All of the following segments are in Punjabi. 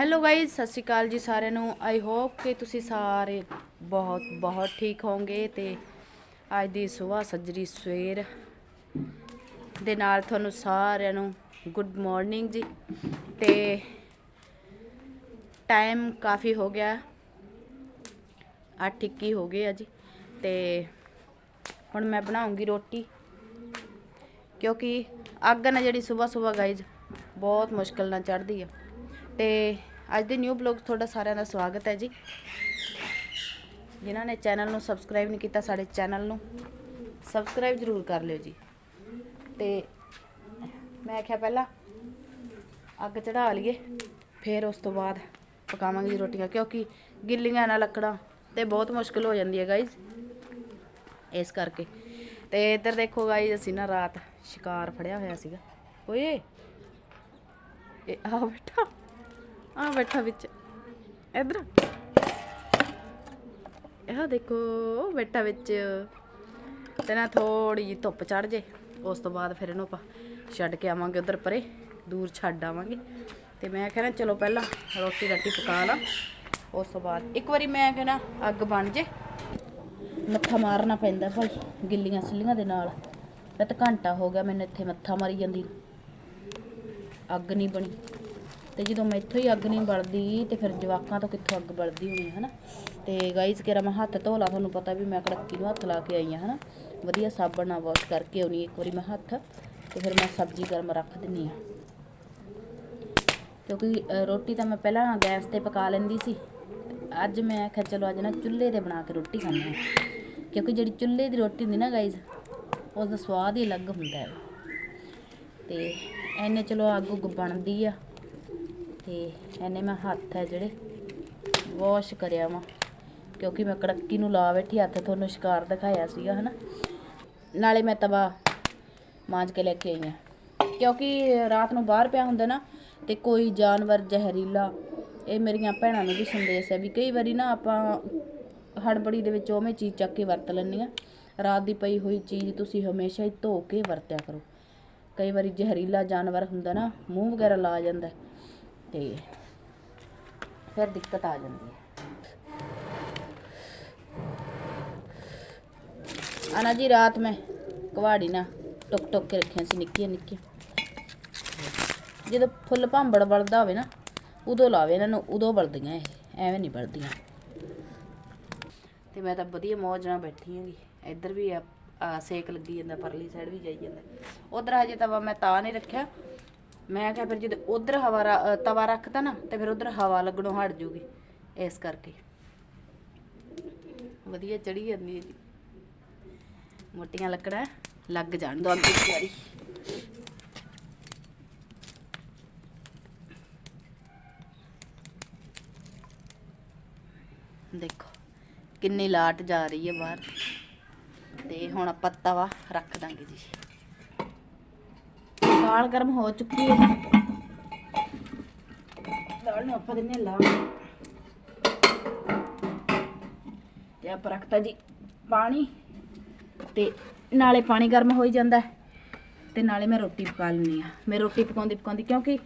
ਹੈਲੋ ਗਾਇਜ਼ ਸਤਿ ਸ਼੍ਰੀ ਅਕਾਲ ਜੀ ਸਾਰਿਆਂ ਨੂੰ। ਆਈ ਹੋਪ ਕਿ ਤੁਸੀਂ ਸਾਰੇ ਬਹੁਤ ਬਹੁਤ ਠੀਕ ਹੋਵੋਗੇ ਤੇ ਅੱਜ ਦੀ ਸਵੇਰ ਸੱਜਰੀ ਸਵੇਰ ਦੇ ਨਾਲ ਤੁਹਾਨੂੰ ਸਾਰਿਆਂ ਨੂੰ ਗੁੱਡ ਮਾਰਨਿੰਗ ਜੀ। ਤੇ ਟਾਈਮ ਕਾਫੀ ਹੋ ਗਿਆ। ਅੱਠ ਇੱਕੀ ਹੋ ਗਏ ਆ ਜੀ। ਤੇ ਹੁਣ ਮੈਂ ਬਣਾਉਂਗੀ ਰੋਟੀ। ਕਿਉਂਕਿ ਅੱਗ ਨਾ ਜਿਹੜੀ ਸਵੇਰ ਸਵੇਰ ਗਾਇਜ਼ ਬਹੁਤ ਮੁਸ਼ਕਲ ਨਾਲ ਚੜ੍ਹਦੀ ਆ। ਤੇ ਅੱਜ ਦੇ ਨਿਊ ਬਲੌਗ ਤੁਹਾਡਾ ਸਾਰਿਆਂ ਦਾ ਸਵਾਗਤ ਹੈ ਜੀ। ਜਿਨ੍ਹਾਂ ਨੇ ਚੈਨਲ ਨੂੰ ਸਬਸਕ੍ਰਾਈਬ ਨਹੀਂ ਕੀਤਾ ਸਾਡੇ ਚੈਨਲ ਨੂੰ ਸਬਸਕ੍ਰਾਈਬ ਜ਼ਰੂਰ ਕਰ ਲਿਓ ਜੀ। ਤੇ ਮੈਂ ਆਖਿਆ ਪਹਿਲਾਂ ਅੱਗ ਚੜਾ ਲਈਏ, ਫਿਰ ਉਸ ਤੋਂ ਬਾਅਦ ਪਕਾਵਾਂਗੇ ਜੀ ਰੋਟੀਆਂ, ਕਿਉਂਕਿ ਗਿੱਲੀਆਂ ਨਾਲ ਲੱਕੜਾਂ ਤੇ ਬਹੁਤ ਮੁਸ਼ਕਲ ਹੋ ਜਾਂਦੀ ਹੈ ਗਾਇਜ਼ ਇਸ ਕਰਕੇ। ਤੇ ਇੱਧਰ ਦੇਖੋ ਗਾਇਜ਼ ਅਸੀਂ ਨਾ ਰਾਤ ਸ਼ਿਕਾਰ ਫੜਿਆ ਹੋਇਆ ਸੀਗਾ। ਓਏ, ਇਹ ਆ ਆ ਬੈਠਾ ਵਿੱਚ। ਇੱਧਰ। ਇਹ ਦੇਖੋ, ਉਹ ਬੈਠਾ ਵਿੱਚ। ਤੇ ਨਾ ਥੋੜੀ ਜਿਹੀ ਧੁੱਪ ਚੜ ਜੇ। ਉਸ ਤੋਂ ਬਾਅਦ ਫਿਰ ਇਹਨੂੰ ਆਪਾਂ ਛੱਡ ਕੇ ਆਵਾਂਗੇ ਉਧਰ ਪਰੇ। ਦੂਰ ਛੱਡ ਆਵਾਂਗੇ। ਤੇ ਮੈਂ ਕਹਿੰਦਾ ਚਲੋ ਪਹਿਲਾਂ ਰੋਟੀ ਰੱਟੀ ਪਕਾ ਲਾਂ। ਉਸ ਤੋਂ ਬਾਅਦ ਇੱਕ ਵਾਰੀ ਮੈਂ ਕਹਿੰਦਾ, ਅੱਗ ਬਣ ਜੇ। ਮੱਥਾ ਮਾਰਨਾ ਪੈਂਦਾ ਭਾਈ, ਗਿੱਲੀਆਂ ਸਿੱਲੀਆਂ ਦੇ ਨਾਲ। ਮੈਂ ਤਾਂ ਘੰਟਾ ਹੋ ਗਿਆ ਮੈਨੂੰ ਇੱਥੇ ਮੱਥਾ ਮਾਰੀ ਜਾਂਦੀ ਅੱਗ ਨਹੀਂ ਬਣੀ। ਤੇ ਜਦੋਂ ਮੈਥੋਂ ਹੀ ਅੱਗ ਨਹੀਂ ਬਲਦੀ, ਤੇ ਫਿਰ ਜਵਾਕਾਂ ਤੋਂ ਕਿੱਥੋਂ ਅੱਗ ਬਲਦੀ ਹੋਣੀ ਹੈ ਹਨਾ? ਤੇ ਗਾਈਜ਼ ਕਿਰਾ ਮੈਂ ਹੱਥ ਧੋ ਲਾ ਤੁਹਾਨੂੰ ਪਤਾ ਵੀ ਮੈਂ ਕੜੱਕੀ ਨੂੰ ਹੱਥ ਲਾ ਕੇ ਆਈ ਹਾਂ ਹਨਾ? ਵਧੀਆ ਸਾਬਣ ਨਾਲ ਵਾਸ਼ ਕਰਕੇ ਆਉਣੀ ਇੱਕ ਵਾਰੀ ਮੈਂ ਹੱਥ, ਤੇ ਫਿਰ ਮੈਂ ਸਬਜ਼ੀ ਗਰਮ ਰੱਖ ਦਿੰਨੀ ਆ। ਕਿਉਂਕਿ ਰੋਟੀ ਤਾਂ ਮੈਂ ਪਹਿਲਾਂ ਗੈਸ ਤੇ ਪਕਾ ਲੈਂਦੀ ਸੀ। ਅੱਜ ਮੈਂ ਆਖਿਆ ਚਲੋ ਅੱਜ ਨਾ ਚੁੱਲ੍ਹੇ ਤੇ ਬਣਾ ਕੇ ਰੋਟੀ ਖਾਣੀ ਹਾਂ ਕਿਉਂਕਿ ਜਿਹੜੀ ਚੁੱਲ੍ਹੇ ਦੀ ਰੋਟੀ ਹੁੰਦੀ ਨਾ ਗਾਈਜ਼ ਉਸ ਦਾ ਸਵਾਦ ਹੀ ਅਲੱਗ ਹੁੰਦਾ ਹੈ। ਤੇ ਐਨੇ ਚਲੋ ਅੱਗ ਉੱਗ ਬਣਦੀ ਆ। ਤੇ ਇਹਨੇ ਮੈਂ ਹੱਥ ਹੈ ਜਿਹੜੇ ਵਾਸ਼ ਕਰਿਆ ਵਾ, ਕਿਉਂਕਿ ਮੈਂ ਕੜੱਕੀ ਨੂੰ ਲਾ ਬੈਠੀ, ਹੱਥ ਤੁਹਾਨੂੰ ਸ਼ਿਕਾਰ ਦਿਖਾਇਆ ਸੀਗਾ, ਹਨਾ? ਨਾਲੇ ਮੈਂ ਤਵਾ ਮਾਂਜ ਕੇ ਲੈ ਕੇ ਆਈ ਆ। ਕਿਉਂਕਿ ਰਾਤ ਨੂੰ ਬਾਹਰ ਪਿਆ ਹੁੰਦਾ ਨਾ, ਤੇ ਕੋਈ ਜਾਨਵਰ, ਜ਼ਹਿਰੀਲਾ, ਇਹ ਮੇਰੀਆਂ ਭੈਣਾਂ ਨੂੰ ਵੀ ਸੰਦੇਸ਼ ਹੈ ਵੀ ਕਈ ਵਾਰੀ ਨਾ ਆਪਾਂ ਹੜਬੜੀ ਦੇ ਵਿੱਚ ਉਵੇਂ ਚੀਜ਼ ਚੱਕ ਕੇ ਵਰਤ ਲੈਂਦੀ ਆ ਰਾਤ ਦੀ ਪਈ ਹੋਈ ਚੀਜ਼ ਤੁਸੀਂ ਹਮੇਸ਼ਾ ਹੀ ਧੋ ਕੇ ਵਰਤਿਆ ਕਰੋ। ਕਈ ਵਾਰੀ ਜ਼ਹਿਰੀਲਾ ਜਾਨਵਰ ਹੁੰਦਾ ਨਾ, ਮੂੰਹ ਵਗੈਰਾ ਲਾ ਜਾਂਦਾ ਤੇ ਫਿਰ ਦਿੱਕਤ ਆ ਜਾਂਦੀ ਹੈ। ਆਨਾ ਜੀ, ਰਾਤ ਮੈਂ ਕਵਾੜੀ ਨਾ ਟੁਕ ਟੁਕ ਕੇ ਰੱਖੀਆਂ ਸੀ, ਨਿੱਕੀਆਂ ਨਿੱਕੀਆਂ। ਜਦੋਂ ਫੁੱਲ ਭਾਂਬੜ ਬਲਦਾ ਹੋਵੇ ਨਾ, ਉਦੋਂ ਲਾਵੇ ਇਹਨਾਂ ਨੂੰ, ਉਦੋਂ ਬਲਦੀਆਂ ਇਹ, ਐਵੇਂ ਨਹੀਂ ਬਲਦੀਆਂ। ਤੇ ਮੈਂ ਤਾਂ ਵਧੀਆ ਮੌਜ ਨਾਲ ਬੈਠੀ ਹਾਂਗੀ। ਇੱਧਰ ਵੀ ਆ ਸੇਕ ਲੱਗੀ ਜਾਂਦਾ, ਪਰਲੀ ਸਾਈਡ ਵੀ ਜਾਈ ਜਾਂਦਾ। ਉਧਰ ਹਜੇ ਤਵਾ ਮੈਂ ਤਾਂ ਨਹੀਂ ਰੱਖਿਆ। ਮੈਂ ਕਿਹਾ ਫਿਰ ਜਦੋਂ ਉਧਰ ਹਵਾ ਰ- ਅ, ਤਵਾ ਰੱਖਦਾ ਨਾ ਤੇ ਫਿਰ ਉਧਰ ਹਵਾ ਲੱਗਣੋਂ ਹਟ ਜੂਗੀ ਇਸ ਕਰਕੇ। ਵਧੀਆ ਚੜੀ ਜਾਂਦੀ ਹੈ ਜੀ। ਮੋਟੀਆਂ ਲੱਕੜਾਂ ਲੱਗ ਜਾਣ ਦੋ ਅੱਗੇ ਇੱਕ ਵਾਰੀ ਦੇਖੋ ਕਿੰਨੀ ਲਾਟ ਜਾ ਰਹੀ ਹੈ ਬਾਹਰ। ਤੇ ਹੁਣ ਆਪਾਂ ਤਵਾ ਰੱਖ ਦਾਂਗੇ ਜੀ। ਦਾਲ ਗਰਮ ਹੋ ਚੁੱਕੀ ਹੈ। ਦਾਲ ਨੂੰ ਆਪਾਂ ਦਿੰਨੇ ਲਾ ਤੇ ਆਪਾਂ ਰੱਖਤਾ ਜੀ ਪਾਣੀ। ਤੇ ਨਾਲੇ ਪਾਣੀ ਗਰਮ ਹੋਈ ਜਾਂਦਾ ਤੇ ਨਾਲੇ ਮੈਂ ਰੋਟੀ ਪਕਾ ਲੈਂਦੀ ਆ ਮੈਂ ਰੋਟੀ ਪਕਾਉਂਦੀ ਪਕਾਉਂਦੀ ਕਿਉਂਕਿ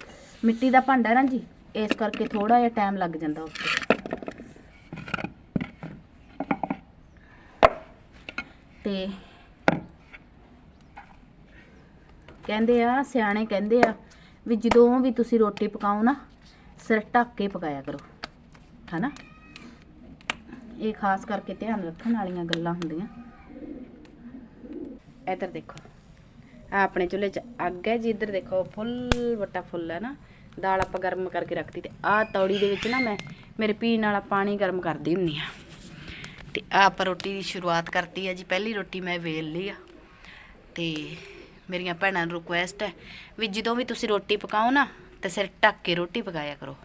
ਮਿੱਟੀ ਦਾ ਭਾਂਡਾ ਨਾ ਜੀ, ਇਸ ਕਰਕੇ ਥੋੜਾ ਜਿਹਾ ਟਾਈਮ ਲੱਗ ਜਾਂਦਾ ਉਸ ਤੇ ਤੇ ਕਹਿੰਦੇ ਆ, ਸਿਆਣੇ ਕਹਿੰਦੇ ਆ ਵੀ ਜਦੋਂ ਵੀ ਤੁਸੀਂ ਰੋਟੀ ਪਕਾਓ ਨਾ, ਸਿਰ ਢੱਕ ਕੇ ਪਕਾਇਆ ਕਰੋ, ਹਨਾ? ਇਹ ਖਾਸ ਕਰਕੇ ਧਿਆਨ ਰੱਖਣ ਵਾਲੀਆਂ ਗੱਲਾਂ ਹੁੰਦੀਆਂ। ਇੱਧਰ ਦੇਖੋ ਆ ਆਪਣੇ ਚੁੱਲ੍ਹੇ 'ਚ ਅੱਗ ਹੈ ਜੀ, ਇੱਧਰ ਦੇਖੋ, ਫੁੱਲ ਵੱਟਾ ਫੁੱਲ ਹੈ ਨਾ। ਦਾਲ ਆਪਾਂ ਗਰਮ ਕਰਕੇ ਰੱਖਤੀ ਤੇ ਆ ਤੌੜੀ ਦੇ ਵਿੱਚ ਨਾ ਮੈਂ, ਮੇਰੇ ਪੀਣ ਵਾਲਾ ਪਾਣੀ ਗਰਮ ਕਰਦੀ ਹੁੰਨੀ ਆ ਤੇ ਆ ਆਪਾਂ ਰੋਟੀ ਦੀ ਸ਼ੁਰੂਆਤ ਕਰਤੀ ਆ ਜੀ, ਪਹਿਲੀ ਰੋਟੀ ਮੈਂ ਵੇਲ ਲਈ ਆ। ਤੇ ਮੇਰੀਆਂ ਭੈਣਾਂ ਨੂੰ ਰਿਕੁਐਸਟ ਹੈ ਵੀ ਜਦੋਂ ਵੀ ਤੁਸੀਂ ਰੋਟੀ ਪਕਾਓ ਨਾ ਤੇ ਸਿਰ ਢੱਕ ਕੇ ਰੋਟੀ ਪਕਾਇਆ ਕਰੋ।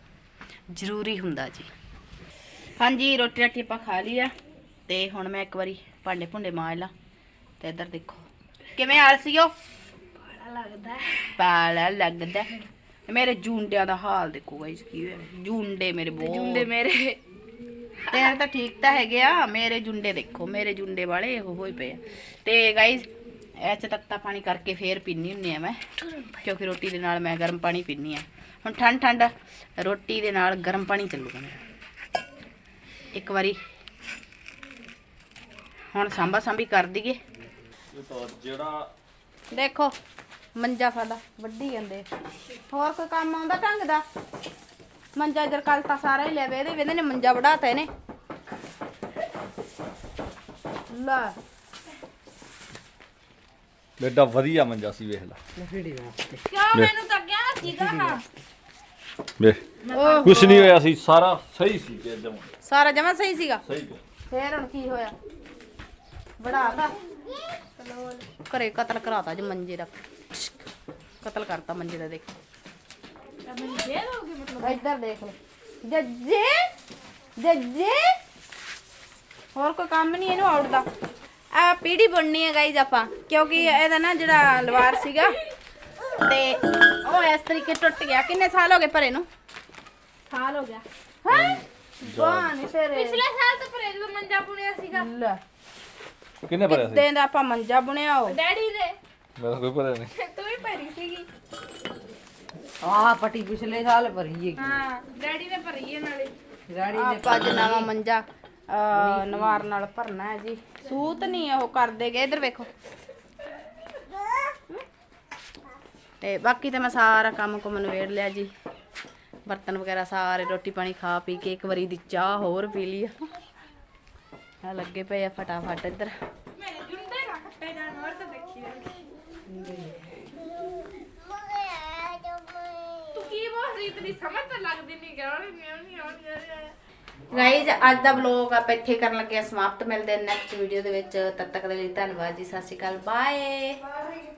ਜ਼ਰੂਰੀ ਹੁੰਦਾ ਜੀ। ਹਾਂਜੀ ਰੋਟੀ ਰਾਟੀ ਆਪਾਂ ਖਾ ਲਈ ਆ ਤੇ ਹੁਣ ਮੈਂ ਇੱਕ ਵਾਰੀ ਭਾਂਡੇ ਭੁੰਡੇ ਮਾਰ ਲਾਂ ਤੇ ਇੱਧਰ ਦੇਖੋ। ਕਿਵੇਂ ਆਲਸੀ ਹੋ ਲੱਗਦਾ। ਪਾਲਾ ਲੱਗਦਾ। ਮੇਰੇ ਜੂੰਡਿਆਂ ਦਾ ਹਾਲ ਦੇਖੋ ਗਾਇਸ ਕੀ ਹੋਇਆ? ਜੂੰਡੇ ਮੇਰੇ ਬਹੁਤ। ਜੁੰਡੇ ਮੇਰੇ। ਤੇਰੇ ਤਾਂ ਠੀਕ ਤਾਂ ਹੈਗੇ ਆ ਮੇਰੇ ਜੁੰਡੇ ਦੇਖੋ ਮੇਰੇ ਜੁੰਡੇ ਵਾਲੇ ਇਹੋ ਹੋਏ ਪਏ ਤੇ ਗਾਇਸ ਇਹ ਚ ਤੱਤਾ ਪਾਣੀ ਕਰਕੇ ਫੇਰ ਪੀਨੀ ਹੁੰਨੀ ਆ ਮੈਂ। ਕਿਉਂਕਿ ਰੋਟੀ ਦੇ ਨਾਲ ਮੈਂ ਗਰਮ ਪਾਣੀ ਪੀਨੀ ਆ। ਹੁਣ ਠੰਡ ਠੰਡ ਰੋਟੀ ਦੇ ਨਾਲ ਗਰਮ ਪਾਣੀ ਚੱਲੂਗਾ ਮੇਰਾ। ਇੱਕ ਵਾਰੀ ਹੁਣ ਸਾਂਭਾ ਸਾਂਭੀ ਕਰ ਦਈਏ। ਜਿਹੜਾ ਦੇਖੋ ਮੰਜਾ ਸਾਡਾ ਵੱਢੀ ਜਾਂਦੇ। ਹੋਰ ਕੋਈ ਕੰਮ ਆਉਂਦਾ ਢੰਗ ਦਾ? ਮੰਜਾ ਜਰ ਕੱਲ ਤਾਂ ਸਾਰਾ ਹੀ ਲੈ ਵੇ ਇਹਦੇ ਵੇਂਦੇ ਨੇ ਮੰਜਾ ਵੜਾਤਾ ਇਹਨੇ। ਲੈ। ਬੇਟਾ ਵਧੀਆ ਮੰਜਾ ਸੀ ਵੇਖ ਲੈ। ਕਿਉਂ ਮੈਨੂੰ ਤਾਂ ਕਿਹਾ ਸੀਗਾ ਵੇ ਓਹ। ਕੁਛ ਨਹੀਂ ਹੋਇਆ ਸੀ ਸਾਰਾ ਸਹੀ ਸੀ ਕਿ ਜਮ ਸਾਰਾ ਜਮਾ ਸਹੀ ਸੀਗਾ? ਸਹੀ ਸੀ। ਫੇਰ ਹੁਣ ਕੀ ਹੋਇਆ? ਵੜਾਤਾ ਘਰੇ ਕਤਲ ਕਰਾਤਾ ਜੀ ਮੰਜੇ ਦਾ। ਕਤਲ ਕਰਤਾ ਮੰਜੇ ਦਾ ਦੇਖ। ਇੱਧਰ ਦੇਖ ਲਓ ਜੱਜੇ? ਜੱਜੇ? ਹੋਰ ਕੋਈ ਕੰਮ ਨਹੀਂ ਇਹਨੂੰ ਆਉਟਦਾ ਆ ਪੀੜੀ ਬੁਣਨੀ ਹੈ ਗਾਈਜ਼ ਆਪਾਂ ਕਿਉਂਕਿ ਇਹਦਾ ਨਾ ਜਿਹੜਾ ਲਵਾਰ ਸੀਗਾ ਤੇ ਉਹ ਇਸ ਤਰੀਕੇ ਟੁੱਟ ਗਿਆ। ਕਿੰਨੇ ਸਾਲ ਹੋ ਗਏ ਭਰੇ ਨੂੰ? ਸਾਲ ਹੋ ਗਿਆ। ਹਾਂ? ਨਹੀਂ ਤੇਰੇ ਪਿਛਲੇ ਸਾਲ ਤਾਂ ਪਰੇ ਜਦੋਂ ਮੰਜਾ ਪੁਣਿਆ ਸੀਗਾ। ਲੈ। ਕਿੰਨੇ ਭਰਿਆ ਸੀ? ਦਾ ਆਪਾਂ ਮੰਜਾ ਬੁਣਿਆ ਹੋ ਡੈਡੀ ਨੇ ਮੈਂ ਤਾਂ ਕੋਈ ਭਰਿਆ ਨਹੀਂ ਤੂੰ ਵੀ ਭਰੀ ਸੀਗੀ। ਆਹ ਪੱਟੀ ਪਿਛਲੇ ਸਾਲ ਭਰੀ ਹੈ ਹਾਂ ਡੈਡੀ ਨੇ ਭਰੀ ਹੈ ਨਾਲੇ। ਗਾੜੀ ਆਪਾਂ ਅੱਜ ਨਵਾਂ ਮੰਜਾ ਨਵਾਰ ਨਾਲ ਭਰਨਾ ਹੈ ਜੀ। ਸੂਤ ਨਹੀਂ ਉਹ ਕਰਦੇ ਗਏ। ਇਧਰ ਵੇਖੋ। ਤੇ ਬਾਕੀ ਤੇ ਮੈਂ ਸਾਰਾ ਕੰਮ ਕੁਮ ਨਵੇੜ ਲਿਆ ਜੀ। ਬਰਤਨ ਵਗੈਰਾ ਸਾਰੇ, ਰੋਟੀ ਪਾਣੀ ਖਾ ਪੀ ਕੇ ਇੱਕ ਵਾਰੀ ਦੀ ਚਾਹ ਹੋਰ ਪੀ ਲਈ ਆ। ਲੱਗੇ ਪਏ ਆ ਫਟਾਫਟ ਇੱਧਰ। ਤੂੰ ਕੀ ਬੋਲ ਰਹੀ? ਤੇਰੀ ਸਮਝ ਤਾਂ ਲੱਗਦੀ ਨਹੀਂ ਕਿ ਨਹੀਂ ਆਉਣੀ ਆਉਣੀ। ਗਾਈਜ਼ ਅੱਜ ਦਾ ਵਲੋਗ ਆਪਾਂ ਇੱਥੇ ਕਰਨ ਲੱਗੇ ਆ ਸਮਾਪਤ। ਮਿਲਦੇ ਨੈਕਸਟ ਵੀਡੀਓ ਦੇ ਵਿੱਚ। ਤਦ ਤੱਕ ਦੇ ਲਈ ਧੰਨਵਾਦ ਜੀ। ਸਤਿ ਸ਼੍ਰੀ ਅਕਾਲ। ਬਾਏ